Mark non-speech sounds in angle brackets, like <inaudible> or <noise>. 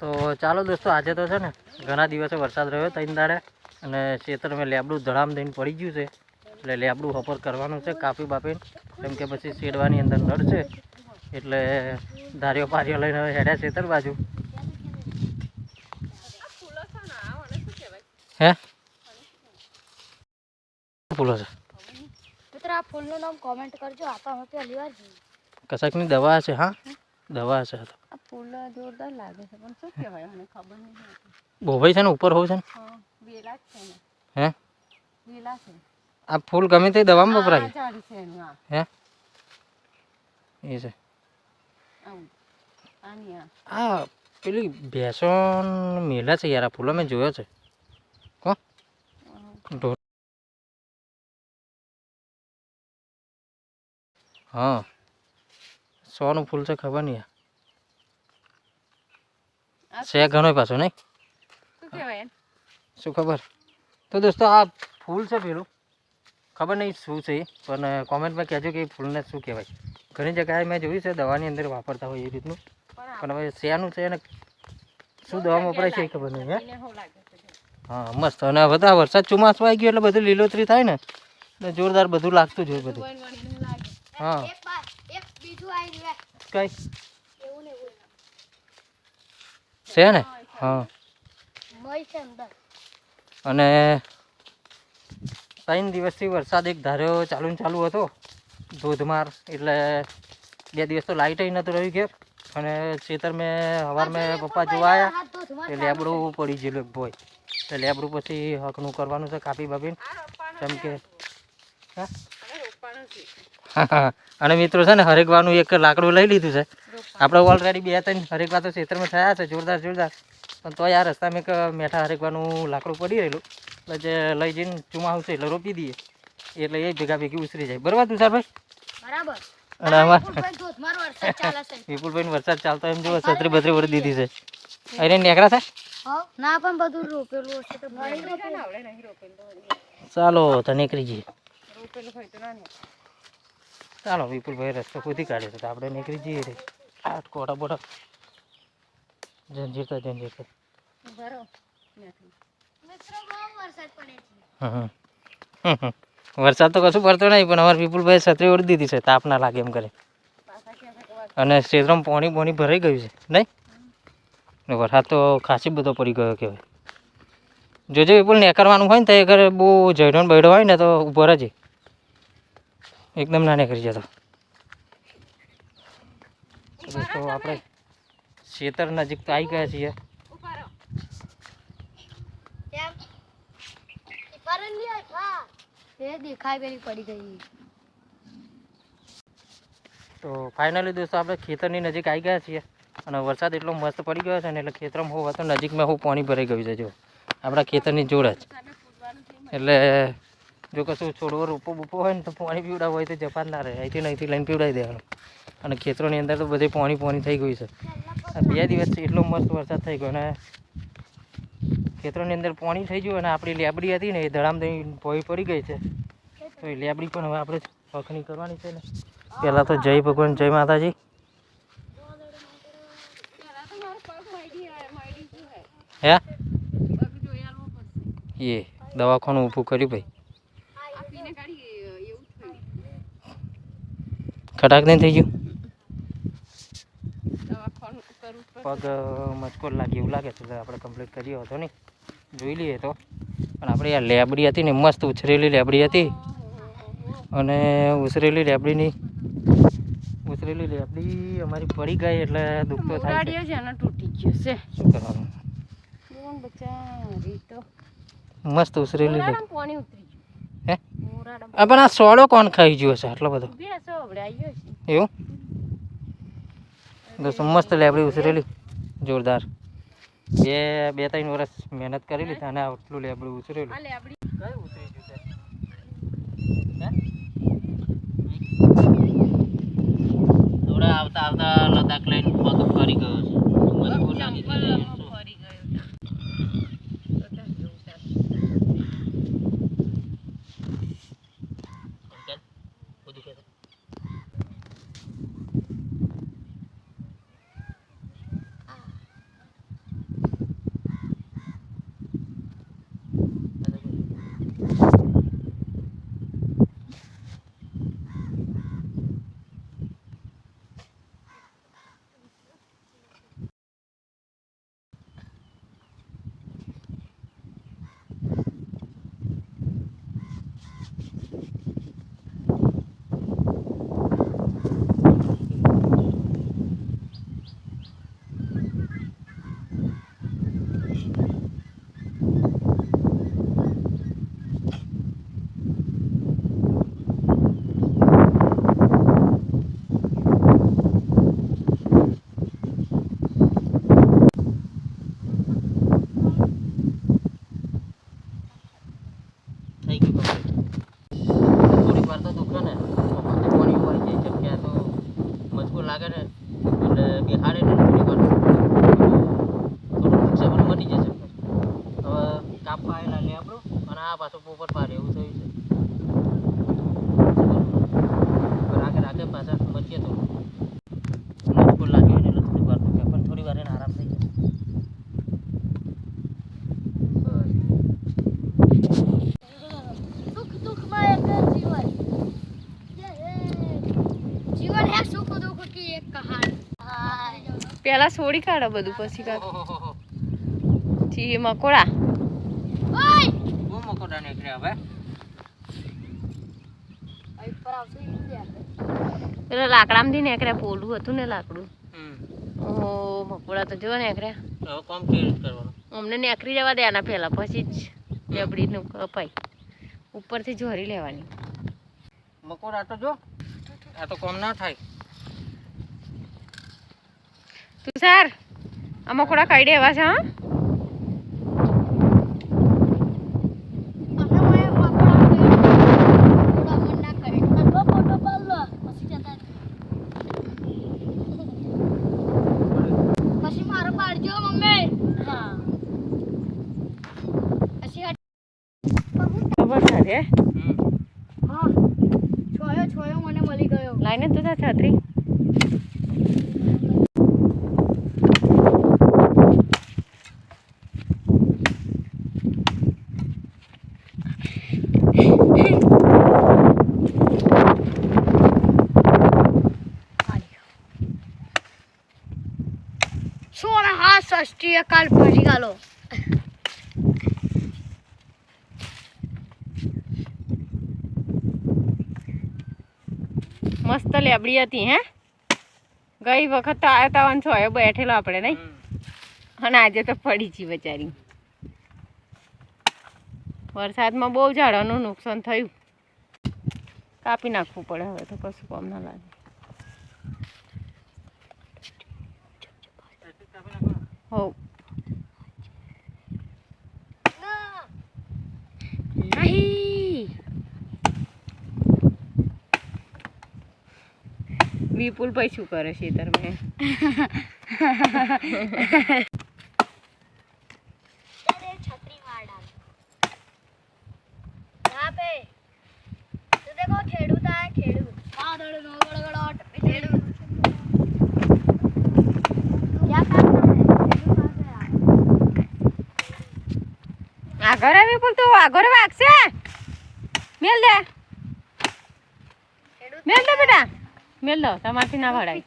તો ચાલો દોસ્તો આજે તો છે ને ઘણા દિવસે વરસાદ રહ્યો ત્રણ દાડે અને ખેતરમાં લેબડું ધડામ દઈને પડી ગયું છે. એટલે લેબડું હપર કરવાનું છે કાપી બાપીને. કેમ કે પછી શેડવાની અંદર નળ છે એટલે ધારીઓ પારીઓ લઈને હવે હેડ્યા ખેતર બાજુ. હે? ફૂલો છે. મિત્ર આ ફૂલનું નામ કોમેન્ટ કરજો આ પહેલી વાર કશાકની દવા છે હા? દવા છે તો. ફૂલ જોરદાર લાગે છે. પણ શું કહેવાય મને ખબર નહીં હોતી. છે ને ઉપર હોવ છે ને? વેલા છે ને. હે? વેલા છે. આ ફૂલ ગમે તે દવામાં વપરાય. છે હે. એ છે. આ. પેલી ભેંસો મેલા છે યાર આ ફૂલો મેં જોયો છે. કોણ ઢોર હા. સોનું ફૂલ છે ખબર નહીં આ. છે ઘણો પાછો નહીં? શું કહેવાય એને? શું ખબર? તો દોસ્તો આ ફૂલ છે પેલું. ખબર નહીં શું છે એ, પણ કોમેન્ટમાં કહેજો કે એ ફૂલને શું કહેવાય. ઘણી જગ્યાએ મેં જોયું છે દવાની અંદર વાપરતા હોય એ રીતનું. પણ હવે શેનું છે અને શું દવામાં વપરાય છે એ ખબર નહીં હે. હા મસ્ત. અને હવે તો વરસાદ ચોમાસું આવી ગયો એટલે બધું લીલોતરી થાય ને. એટલે જોરદાર બધું લાગતું જ હોય બધું. હા. એક બાર એક બીજું આવી રહ્યું. કઈ? એવું ને એવું. છે ને? હા અને ત્રણ દિવસથી વરસાદ એક ધાર્યો ચાલુ ને ચાલુ હતો. ધોધમાર એટલે બે દિવસ તો લાઇટ નહોતું રહ્યું ઘેર. અને ખેતર મેં સવાર મેં પપ્પા જોવા આવ્યા એ લેબડું પડી ગયેલું એક ભોય એટલે લેબડું પછી હકનું કરવાનું છે કાપી બાપીને. જેમ કે હા? <laughs> અને મિત્રો છે ને હરેકવાનું એક લાકડું લઈ લીધું છે. આપણે ઓલરેડી બે ત્રણ હરેકવા તો ખેતરમાં થયા છે જોરદાર જોરદાર. પણ તો આ રસ્તામાં એક મેઠા હરેકવાનું લાકડું પડી રહેલું. એટલે જે લઈ જઈને ચુમાવું છે એટલે રોપી દઈએ. એટલે એ ભેગા ભેગી ઉસરી જાય. બરાબર તુષારભાઈ? બરાબર. અને વરસાદ <laughs> વિપુલભાઈ વરસાદ ચાલતો એમ જો છત્રી બત્રી વળી દીધી છે. અરે નેકરા છે? ના પણ બધું રોપેલું હશે તો નહીં રોપેલું ચાલો તો નીકળી જઈએ. રોપેલું હોય તો ના નહીં ચાલો વિપુલભાઈ રસ્તો ખોદી કાઢે છે તો આપણે નીકળી જઈએ રે. આઠ કોટા બોટા જંજીર તો જંજીર તો બરો મિત્રો બહુ વરસાદ તો કશું પડતો નહીં પણ અમારે વિપુલભાઈ છત્રી ઓળી દીધી છે તાપ ના લાગે એમ કરે. અને ક્ષેત્રમાં પાણી પાણી ભરાઈ ગયું છે નહીં? વરસાદ તો ખાસી બધો પડી ગયો કહેવાય. જોજો વિપુલ નેકરવાનું હોય ને તો એ ઘરે બહુ જયડો ને બૈડો હોય ને તો ઊભો રહેજે. એકદમ નાને કરી જતો. તો દોસ્તો આપણે ખેતર નજીક તો આવી ગયા છીએ. તો ફાઇનલી દોસ્તો આપણે ખેતરની નજીક આવી ગયા છીએ. અને વરસાદ એટલો મસ્ત પડી ગયો છે ને એટલે ખેતરમાં હોવા તો નજીકમાં હું પાણી ભરાઈ ગયું છે જો. આપણા ખેતરની જોડે જ. એટલે જો કશું છોડવો રોપો બોપો હોય ને તો પાણી પીવડાવવું હોય તો જપાન ના રહે. અહીંથી અહીંથી લઈને પીવડાવી દેવાનું. અને ખેતરોની અંદર તો બધે પાણી પાણી થઈ ગયું છે. આ બે દિવસથી એટલો મસ્ત વરસાદ થઈ ગયો અને ખેતરોની અંદર પાણી થઈ ગયું અને આપણી લેબડી હતી ને એ ધડામ ભોઈ પડી ગઈ છે. તો એ લેબડી પણ હવે આપણે વખણી કરવાની છે ને. પહેલાં તો જય ભગવાન જય માતાજી. હે? એ દવાખાનું ઊભું કર્યું ભાઈ. ખટાક નહીં થઈ ગયું? પગ મચકોર લાગે એવું લાગે છે. એટલે આપણે કમ્પ્લીટ કરીએ હતો ને જોઈ લઈએ તો. પણ આપણે યાર લેબડી હતી ને મસ્ત ઉછરેલી લેબડી હતી. અને ઉછરેલી લેબડીની ઉછરેલી લેબડી અમારી પડી ગઈ એટલે દુઃખ તો થાય છે. છે તૂટી ગયો છે. શું કરવાનું? તો મસ્ત ઉછરેલી પાણી ઉતરી આ પણ આ સોળો કોણ ખાઈ ગયો છે આટલો બધો. એવું? દોસ્તો મસ્ત લેબડી ઉછરેલી. જોરદાર. બે બે ત્રણ વર્ષ મહેનત કરેલી અને આટલું લેબડું ઉછરેલું. આ કયું ગયું થોડા આવતા આવતા લદાખ લઈને પગ ફરી ગયો છે. મજબૂર લાગી પેલા છોડી કાઢો બધું પછી કાઢો. જી મકોડા. ઓય! બહુ મકોડા નીકળ્યા હવે. અહીં પર આવશે ઇન્ડિયા પેલા પોલું હતું ને લાકડું. હમ. ઓહો મકોડા તો જો કરવાનું? અમને નીકળી જવા દે આના પહેલા પછી જ લેબડીનું કપાય. ઉપરથી જોરી લેવાની. મકોડા તો જો આ તો કોમ ના થાય. તું સર? આ મકોડા કાઢી દેવા છે હા? અમે મને પકડા થોડા મન ના કરે ફોટો ફોટો પાડલો પછી જતા પછી મારો પાડજો મમ્મી હા પછી હટ- ખબર છે હમ હા છોયો છોયો મને મળી ગયો લાઈને તું તા છત્રી સોના હા ષષ્ઠી કાલ પછી ગાલો મસ્ત લેબડી હતી હે ગઈ વખત તો આવ્યા તા છો એ બેઠેલો આપણે નહીં અને આજે તો પડી છી બચારી વરસાદમાં બહુ ઝાડવાનું નુકસાન થયું કાપી નાખવું પડે હવે તો કશું કામ ના લાગે હો નહીં વિપુલ ભાઈ શું કરે છે તર <laughs> આગળ આવી કુલ તું આગળ વાગશે મેલ દે. મેલ દે બેટા. મેલ દો તમારથી ના ભરાય